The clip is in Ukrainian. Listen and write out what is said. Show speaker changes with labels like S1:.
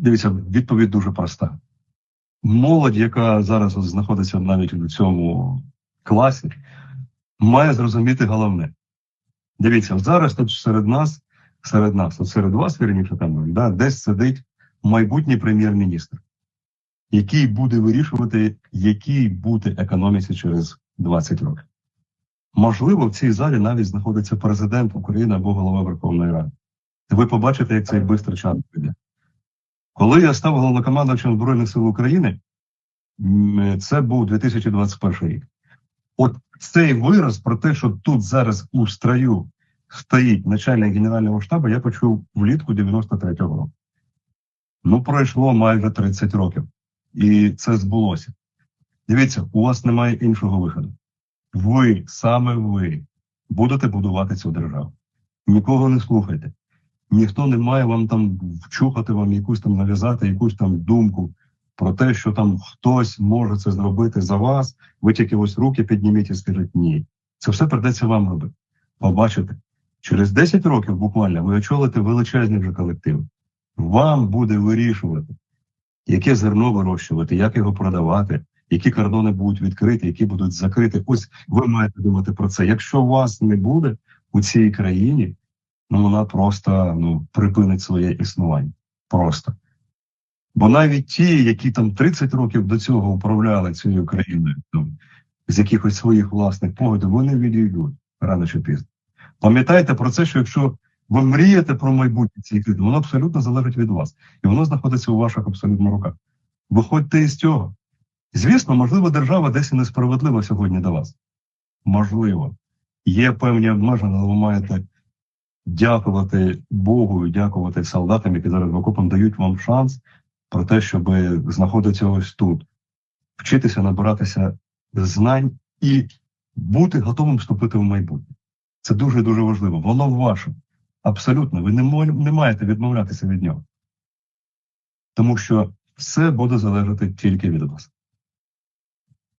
S1: Дивіться, відповідь дуже проста. Молодь, яка зараз знаходиться навіть у цьому класі, має зрозуміти головне. Дивіться, зараз тут серед нас, серед нас, от серед вас, вірніше там, да, десь сидить майбутній прем'єр-міністр, який буде вирішувати, якій бути економіці через 20 років. Можливо, в цій залі навіть знаходиться президент України або голова Верховної Ради. Ви побачите, як цей бистро час піде. Коли я став головнокомандувачем Збройних сил України, це був 2021 рік. От цей вираз про те, що тут зараз у строю стоїть начальник генерального штабу, я почув влітку 93-го року. Ну, пройшло майже 30 років, і це збулося. Дивіться, у вас немає іншого виходу. Ви, саме ви, будете будувати цю державу. Нікого не слухайте. Ніхто не має вам там вчухати вам якусь там нав'язати, якусь там думку про те, що там хтось може це зробити за вас. Ви тільки ось руки підніміть і скажіть ні. Це все придеться вам робити. Побачите, через 10 років буквально ви очолите величезні вже колективи. Вам буде вирішувати, яке зерно вирощувати, як його продавати, які кордони будуть відкриті, які будуть закриті. Ось ви маєте думати про це. Якщо вас не буде у цій країні, ну вона просто ну припинить своє існування. Просто. Бо навіть ті, які там 30 років до цього управляли цією країною, там, з якихось своїх власних поглядів, вони відійдуть рано чи пізно. Пам'ятайте про це, що якщо ви мрієте про майбутнє цієї країни, воно абсолютно залежить від вас, і воно знаходиться у ваших абсолютно руках. Виходьте із цього. Звісно, можливо, держава десь і несправедлива сьогодні до вас. Можливо, є певні обмеження, але ви маєте дякувати Богу і дякувати солдатам, які зараз в окопам дають вам шанс про те, щоб знаходитися ось тут, вчитися набиратися знань і бути готовим вступити в майбутнє. Це дуже дуже важливо. Воно ваше. Абсолютно, ви не, не маєте відмовлятися від нього. Тому що все буде залежати тільки від вас.